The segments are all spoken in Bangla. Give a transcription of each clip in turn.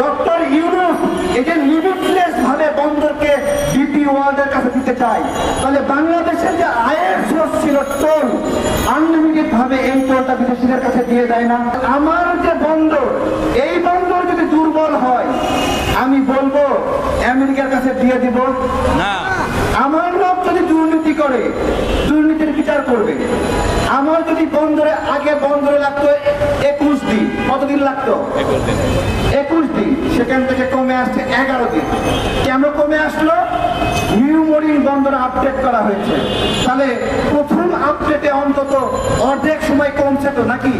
ডক্টর ইউনুস এই লিমিটলেস ভাবে বন্দরকে ডিপি ওয়ার্ল্ডের কাছে দিতে চায়। তাহলে বাংলাদেশের যে আয়ের সোর্স ছিল টোল আনলিমিটেড ভাবে এই টোলটা বিদেশিদের কাছে দিয়ে দেয় না। আমার যে বন্দর এই বন্দর যদি দুর্বল হয় আমি বলব আমেরিকার কাছে দিয়ে দিব। না। আমার লোক যদি দুর্নীতি করে দুর্নীতির বিচার করবে। আমার যদি বন্দরে আগে বন্দরে লাগতো একুশ কতদিন লাগতো? একুশ দিন। সেখান থেকে কমে আসছে এগারো দিন। কেন কমে আসলো? নিউ মরিন বন্দর আপডেট করা হয়েছে। তাহলে প্রথম আপডেটে অন্তত অর্ধেক সময় কমছে তো নাকি?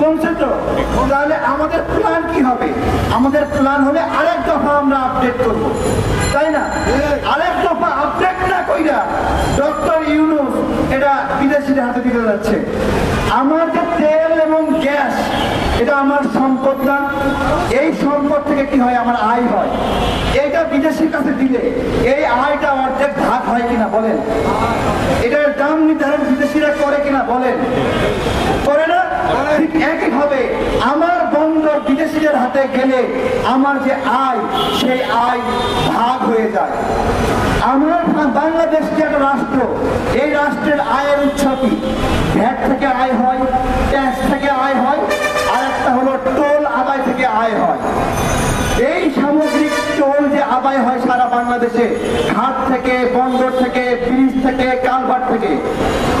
কমছে তো? তাহলে আমাদের প্ল্যান কি হবে? আমাদের প্ল্যান হবে আরেক দফা আমরা আপডেট করব। তাই না? আরেক দফা আপডেট না কইরা ডক্টর ইউনুস এটা বিদেশিদের হাতে দিতে যাচ্ছে। আমার যে তেল এবং গ্যাস, এটা আমার সম্পদ না। এই সম্পদ থেকে কি হয়? আমার আয় হয়। এটা বিদেশির কাছে দিলে এই আয়টা অর্ধেক ভাগ হয় কিনা বলেন। এটার দাম নির্ধারণ বিদেশিরা করে কিনা বলেন। করে না? ঠিক একই ভাবে আমার বন্দর বিদেশিদের হাতে গেলে আমার যে আয়, সেই আয় ভাগ হয়ে যায়। আমার বা- বাংলাদেশ যে একটা রাষ্ট্র, এই রাষ্ট্রের আয়ের উৎস কি? ভ্যাট থেকে আয় হয় ট্যাক্স থেকে আয় হয় আর একটা হলো টোল আদায় থেকে আয় হয়। এই সামগ্রিক টোল যে আদায় হয় সারা বাংলাদেশে, ঘাট থেকে, বন্দর থেকে, ব্রিজ থেকে, কালভার্ট থেকে,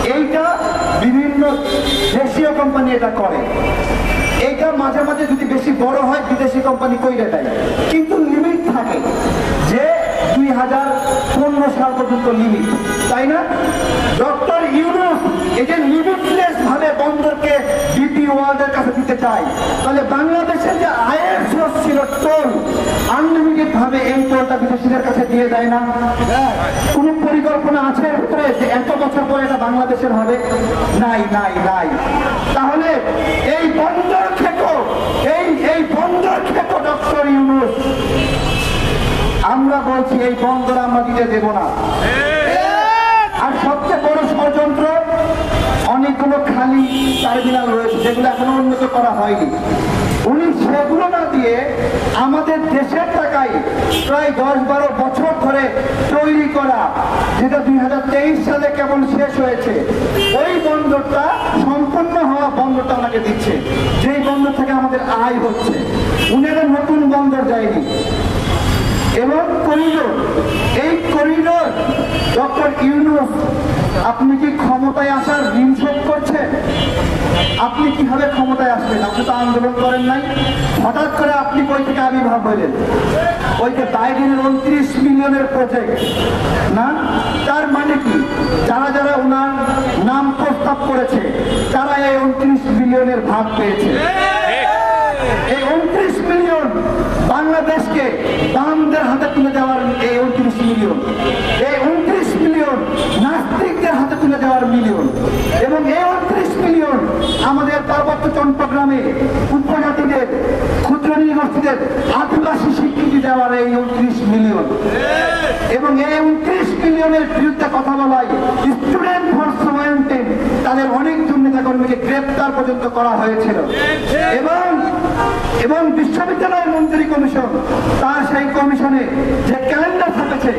এইটা বিভিন্ন দেশীয় কোম্পানি এটা করে। এইটা মাঝে মাঝে যদি বেশি বড় হয়, বিদেশি কোম্পানি কইরে দেয়। কিন্তু লিমিট থাকে যে দুই হাজার পনেরো সাল পর্যন্ত লিমিট তাই না? ডক্টর ইউনুস এই যে লিমিটলেস ভাবে বন্দরকে ডিপি ওয়ার্ল্ডের কাছে দিতে চায়, তাহলে বাংলাদেশের যে আয়ের সোর্স ছিল টোল আনলিমিটেড ভাবে এই টোলটা বিদেশিদের কাছে দিয়ে দেয় না। কোন পরিকল্পনা আছে এর ভিতরে যে এত বছর পরে এটা বাংলাদেশের হবে? নাই নাই নাই। তাহলে এই বন্দর খেকো এই এই বন্দর খেকো ডক্টর ইউনুস আমরা বলছি, এই বন্দর আমরা দিতে দেব না। আর সবচেয়ে বড় ষড়যন্ত্র, অনেকগুলো খালি টার্মিনাল রয়েছে, যেগুলো এখনও উন্নত করা হয়নি। উনি সেগুলো না দিয়ে আমাদের দেশের টাকায় প্রায় দশ বারো বছর ধরে তৈরি করা, যেটা দুই হাজার তেইশ সালে কেবল শেষ হয়েছে, ওই বন্দরটা সম্পূর্ণ হওয়া বন্দরটা আমাকে দিচ্ছে, যেই বন্দর থেকে আমাদের আয় হচ্ছে উনারা নতুন বন্দর যায়নি এবং করিডোর এই করিডোর ডক্টর ইউনুস, আপনি কি ক্ষমতায় আসার ঋণ শোধ করছেন? আপনি কীভাবে ক্ষমতায় আসবেন? আপনি তো আন্দোলন করেন নাই। হঠাৎ করে আপনি কই থেকে আবির্ভাব হইলেন। ওই যে বাইডেনের উনত্রিশ মিলিয়নের প্রজেক্ট না? তার মানে কি? যারা যারা ওনার নাম প্রস্তাব করেছে, তারা এই উনত্রিশ মিলিয়নের ভাগ পেয়েছে। দেওয়ার মিলিয়ন এবং এই উনত্রিশ মিলিয়ন আমাদের পার্বত্য চট্টগ্রামে উপজাতিদের, ক্ষুদ্র নৃগোষ্ঠীদের আদিবাসী স্বীকৃতি দেওয়ার এই উনত্রিশ মিলিয়ন এবং এই উনত্রিশ মিলিয়নের বিরুদ্ধে কথা বলায় স্টুডেন্ট ফোর্স ওয়ারেন্টেড তাদের অনেকজন নেতাকর্মীকে গ্রেপ্তার পর্যন্ত করা হয়েছিল। এবং এবং বিশ্ববিদ্যালয় মন্ত্রী কমিশন, তার সেই কমিশনে যে ক্যালেন্ডার থাকেছে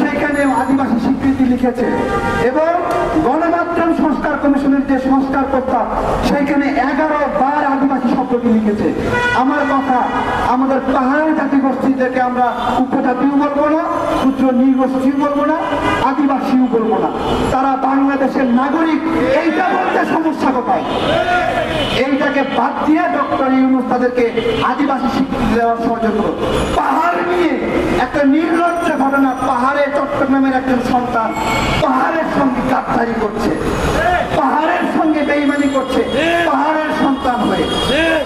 সেখানে আদিবাসী স্বীকৃতি লিখেছে। প্রস্তাব সেখানে এগারো বার আদিবাসী শব্দটি লিখেছে। আমার কথা, আমাদের পাহাড়ি জাতি গোষ্ঠীদেরকে আমরা উপজাতিও বলব না, ক্ষুদ্র নৃগোষ্ঠীও বলব না, আদিবাসীও বলব না। তারা বাংলাদেশের নাগরিক, এইটা বলতে সমস্যা কোথায়? এইটাকে বাদ দিয়ে ডক্টর ইউনুস তাদেরকে আদিবাসী স্বীকৃতি দেওয়ার ষড়যন্ত্র। পাহাড় নিয়ে একটা নির্লজ্জ ঘটনা পাহাড়ে চট্টগ্রামের একজন সন্তান পাহাড়ের সঙ্গে গাদ্দারি করছে। পাহাড়ের